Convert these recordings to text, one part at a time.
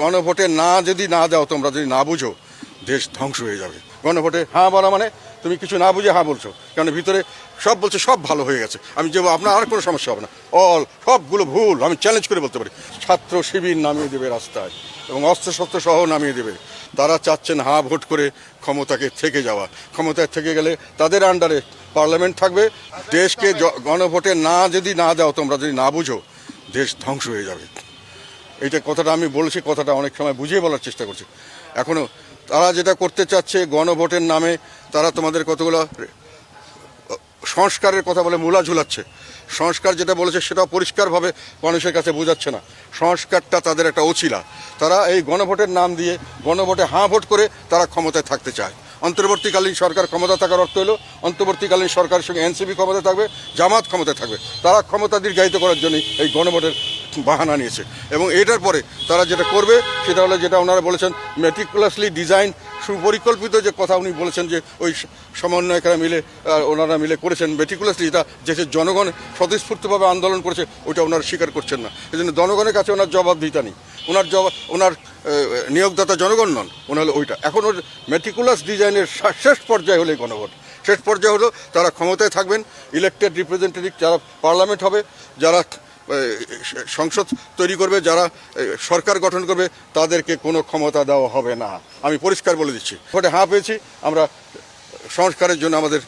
গণভোটে না যদি না দাও, তোমরা যদি না বুঝো, দেশ ধ্বংস হয়ে যাবে। গণভোটে হ্যাঁ বলা মানে তুমি কিছু না বুঝে হ্যাঁ বলছো। কারণ ভিতরে সব বলছে সব ভালো হয়ে গেছে। আমি যে আপনার আর কোনো সমস্যা হবে না। অল সবগুলো ভুল, আমি চ্যালেঞ্জ করে বলতে পারি। ছাত্র শিবির নামিয়ে দেবে রাস্তায় এবং অস্ত্র শস্ত্র সহ নামিয়ে দেবে। তারা চাচ্ছেন হা ভোট করে ক্ষমতাকে থেকে যাওয়া। ক্ষমতায় থেকে গেলে তাদের আন্ডারে পার্লামেন্ট থাকবে। দেশকে গণভোটে না যদি না দাও, তোমরা যদি না বুঝো, দেশ ধ্বংস হয়ে যাবে। এইটা কথাটা আমি বলেছি, কথাটা অনেক সময় বুঝিয়ে বলার চেষ্টা করছি। এখনও তারা যেটা করতে চাচ্ছে গণভোটের নামে, তারা তোমাদের কতগুলো সংস্কারের কথা বলে মূলা ঝুলাচ্ছে। সংস্কার যেটা বলেছে সেটাও পরিষ্কারভাবে মানুষের কাছে বোঝাচ্ছে না। সংস্কারটা তাদের একটা অছিলা। তারা এই গণভোটের নাম দিয়ে গণভোটে হাঁ ভোট করে তারা ক্ষমতায় থাকতে চায়। অন্তর্বর্তীকালীন সরকার ক্ষমতা থাকার অর্থ হলো, অন্তর্বর্তীকালীন সরকারের সঙ্গে এনসিপি ক্ষমতা থাকবে, জামাত ক্ষমতায় থাকবে। তারা ক্ষমতা দীর্ঘায়িত করার জন্যই এই গণভোটের বাহানা নিয়েছে। এবং এটার পরে তারা যেটা করবে, সেটা হলো যেটা ওনারা বলেছেন মেটিকুলাসলি ডিজাইন সুপরিকল্পিত যে কথা উনি বলেছেন যে ওই সমন্বয়করা মিলে ওনারা মিলে করেছেন মেটিকুলাসলি এটা দেশের জনগণ স্বতঃস্ফূর্তভাবে আন্দোলন করেছে, ওইটা ওনারা স্বীকার করছেন না। এই জন্য জনগণের কাছে ওনার জবাবদিহিতা নেই। ওনার জবাব ওনার নিয়োগদাতা জনগণ নন, ওনার ওইটা। এখন ওর মেটিকুলাস ডিজাইনের শেষ পর্যায়ে হলো গণভোট। শেষ পর্যায়ে হলো তারা ক্ষমতায় থাকবেন ইলেকটেড রিপ্রেজেন্টেটিভ যারা পার্লামেন্ট হবে, যারা সংসদ তৈরি করবে, যারা সরকার গঠন করবে, তাদেরকে কোনো ক্ষমতা দেওয়া হবে না। আমি পরিষ্কার বলে দিচ্ছি। ভোটে হাঁ পেয়েছি, আমরা সংস্কারের জন্য আমাদের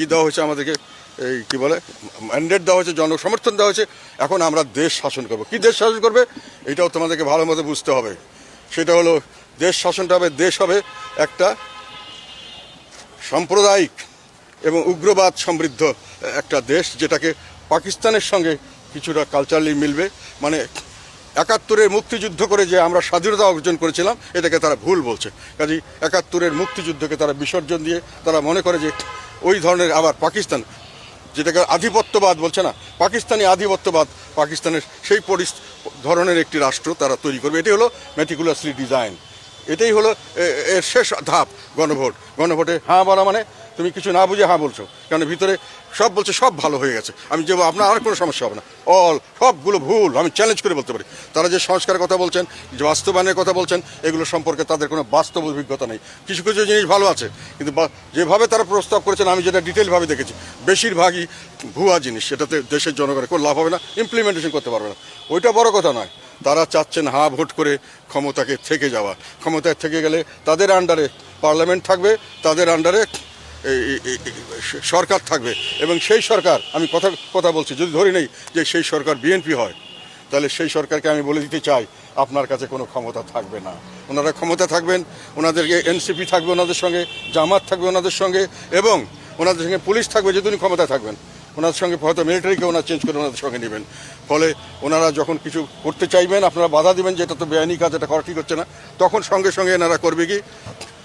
ই দেওয়া হয়েছে আমাদেরকে, এই কি বলে, ম্যান্ডেট দেওয়া হয়েছে, জনসমর্থন দেওয়া হয়েছে। এখন আমরা দেশ শাসন করব। কি দেশ শাসন করবে? এটাও তোমাদেরকে ভালো মতো বুঝতে হবে। সেটা হলো, দেশ শাসনটা হবে, দেশ হবে একটা সাম্প্রদায়িক এবং উগ্রবাদ সমৃদ্ধ একটা দেশ, যেটাকে পাকিস্তানের সঙ্গে কিছুটা কালচারালি মিলবে। মানে একাত্তরের মুক্তিযুদ্ধ করে যে আমরা স্বাধীনতা অর্জন করেছিলাম, এটাকে তারা ভুল বলছে। কাজে একাত্তরের মুক্তিযুদ্ধকে তারা বিসর্জন দিয়ে তারা মনে করে যে ওই ধরনের আবার পাকিস্তান, যেটাকে আধিপত্যবাদ বলছে না, পাকিস্তানি আধিপত্যবাদ পাকিস্তানের সেই পরিস ধরনের একটি রাষ্ট্র তারা তৈরি করবে। এটি হলো মেটিকুলাসলি ডিজাইন এটাই হলো এর শেষ ধাপ, গণভোট। গণভোটে হ্যাঁ বলা মানে তুমি কিছু না বুঝে হ্যাঁ বলছো। কারণ ভিতরে সব বলছে, সব ভালো হয়ে গেছে। আমি যে আপনার আর কোনো সমস্যা হবে না। অল সবগুলো ভুল, আমি চ্যালেঞ্জ করে বলতে পারি। তারা যে সংস্কারের কথা বলছেন, যে বাস্তবায়নের কথা বলছেন, এগুলো সম্পর্কে তাদের কোনো বাস্তব অভিজ্ঞতা নেই। কিছু কিছু জিনিস ভালো আছে, কিন্তু যেভাবে তারা প্রস্তাব করেছেন, আমি যেটা ডিটেলভাবে দেখেছি, বেশিরভাগই ভুয়া জিনিস। সেটাতে দেশের জনগণের কোনো লাভ হবে না ইমপ্লিমেন্টেশন করতে পারবে না। ওইটা বড় কথা নয়। তারা চাচ্ছেন হা ভোট করে ক্ষমতাকে থেকে যাওয়া। ক্ষমতায় থেকে গেলে তাদের আন্ডারে পার্লামেন্ট থাকবে, তাদের আন্ডারে সরকার থাকবে। এবং সেই সরকার, আমি কথা কথা বলছি, যদি ধরে নেই যে সেই সরকার বিএনপি হয়, তাহলে সেই সরকারকে আমি বলে দিতে চাই, আপনার কাছে কোনো ক্ষমতা থাকবে না। ওনারা ক্ষমতা থাকবেন, ওনাদেরকে এনসিপি থাকবে ওনাদের সঙ্গে, জামাত থাকবে ওনাদের সঙ্গে, এবং ওনাদের সঙ্গে পুলিশ থাকবে যদি উনি ক্ষমতা থাকবেন। ওনার সঙ্গে হয়তো মিলিটারিকে ওনার চেঞ্জ করে ওনাদের সঙ্গে নেবেন। ফলে ওনারা যখন কিছু করতে চাইবেন, আপনারা বাধা দিবেন যে এটা তো বেআইনি কাজ, এটা করা ঠিক হচ্ছে না। তখন সঙ্গে সঙ্গে এনারা করবে কি?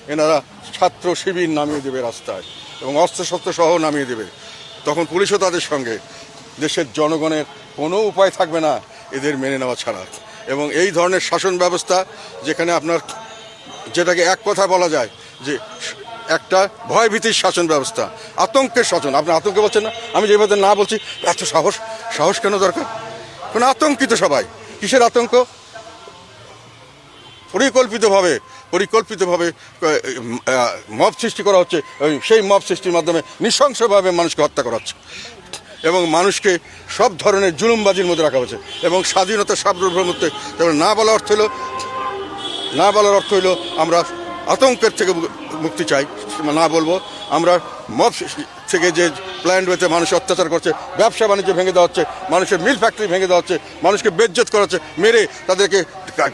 এনারা ছাত্র শিবির নামিয়ে দেবে রাস্তায় এবং অস্ত্র শস্ত্র সহ নামিয়ে দেবে। তখন পুলিশও তাদের সঙ্গে। দেশের জনগণের কোনো উপায় থাকবে না এদের মেনে নেওয়া ছাড়া। এবং এই ধরনের শাসন ব্যবস্থা যেখানে আপনার যেটাকে এক কথা বলা যায় যে একটা ভয়ভীতির শাসন ব্যবস্থা, আতঙ্কের শাসন। আপনি আতঙ্কে বলছেন না? আমি যেভাবে না বলছি, এত সাহস সাহস কেন দরকার? কোনো আতঙ্কিত সবাই। কিসের আতঙ্ক? পরিকল্পিতভাবে পরিকল্পিতভাবে মব সৃষ্টি করা হচ্ছে সেই মব সৃষ্টির মাধ্যমে নৃশংসভাবে মানুষকে হত্যা করা হচ্ছে। এবং মানুষকে সব ধরনের জুলুমবাজির মধ্যে রাখা হচ্ছে এবং স্বাধীনতা সাবরুভের মধ্যে না বলার অর্থ হলো, না বলার অর্থ হলো আমরা আতঙ্কের থেকে মুক্তি চাই, না বলব। আমরা মব থেকে যে প্ল্যান্ট ওয়েতে মানুষ অত্যাচার করছে, ব্যবসা বাণিজ্য ভেঙে দেওয়া হচ্ছে, মানুষের মিল ফ্যাক্টরি ভেঙে দেওয়া হচ্ছে, মানুষকে বেজ্জত করা হচ্ছে, মেরে তাদেরকে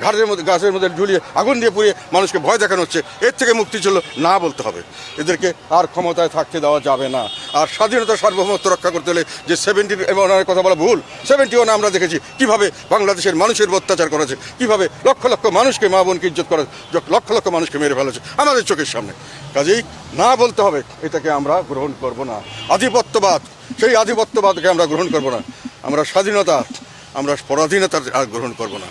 ঘাড়ের মধ্যে গাছের মধ্যে ঝুলিয়ে আগুন দিয়ে পুড়িয়ে মানুষকে ভয় দেখানো হচ্ছে। এর থেকে মুক্তি ছিল না বলতে হবে। এদেরকে আর ক্ষমতায় থাকতে দেওয়া যাবে না। আর স্বাধীনতা সার্বভৌমত্ব রক্ষা করতে হলে যে সেভেন্টি ওনার কথা বলা ভুল সেভেন্টি ওয়ান আমরা দেখেছি কীভাবে বাংলাদেশের মানুষের অত্যাচার করেছে, কীভাবে লক্ষ লক্ষ মানুষকে মা বোনকে ইজ্জত করা লক্ষ লক্ষ মানুষকে মেরে ফেলেছে আমাদের চোখের সামনে। কাজেই না বলতে হবে, এটাকে আমরা গ্রহণ করব না। আধিপত্যবাদ, সেই আধিপত্যবাদকে আমরা গ্রহণ করব না। আমরা স্বাধীনতা, আমরা পরাধীনতা আর গ্রহণ করব না।